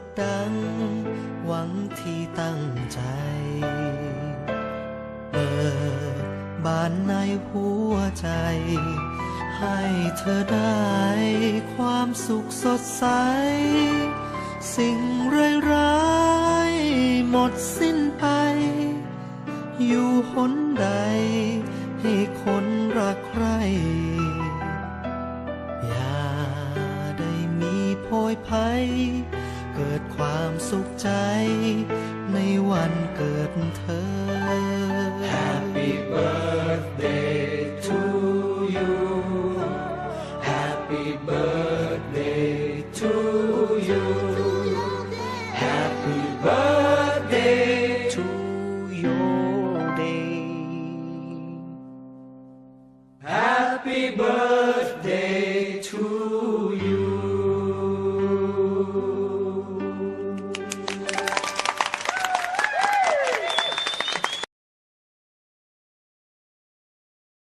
ดดัง หวังที่ตั้งใจ เปิดบานในหัวใจ ให้เธอได้ความสุขสดใส สิ่งร้ายๆหมดสิ้นไป อยู่หนใด ให้คนรักใครอย่าได้มีโพยภัย เกิดความสุขใจ ในวันเกิดเธอ Happy birthday to you Happy birthday to you Happy birthday to your day Happy birthday